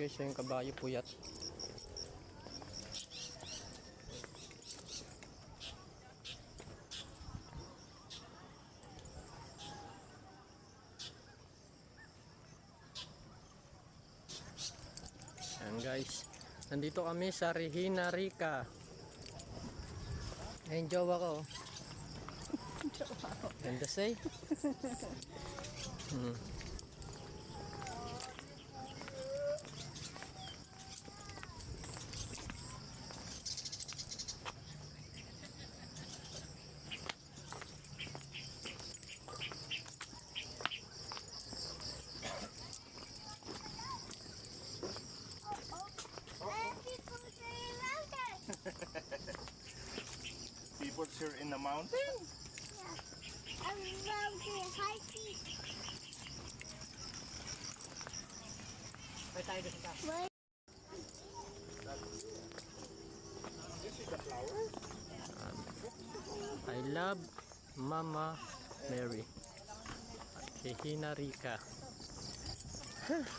guys, yung kabayo puyat. Ayan guys. Nandito kami sa Regina Rica. Ayun, jowa ko. Ganda say. Hmm. People here in the mountain. May tayo doon ka. This is the flower. I love Mama Mary. Regina Rica.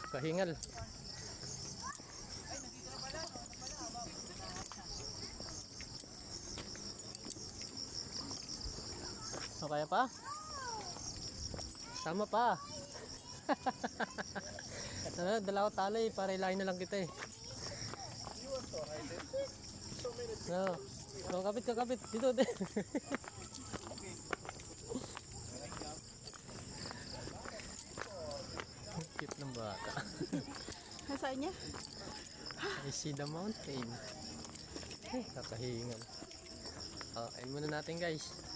Kahingal. O kaya pa? Sama pa. ano, dala ko tali para ilahin na lang kita eh. No. No, kapit ka, kapit. Dito, dito. Cute ng bata. Nasaan niya? I see the mountain. Eh, kakahingan. Oh, ayun muna natin guys.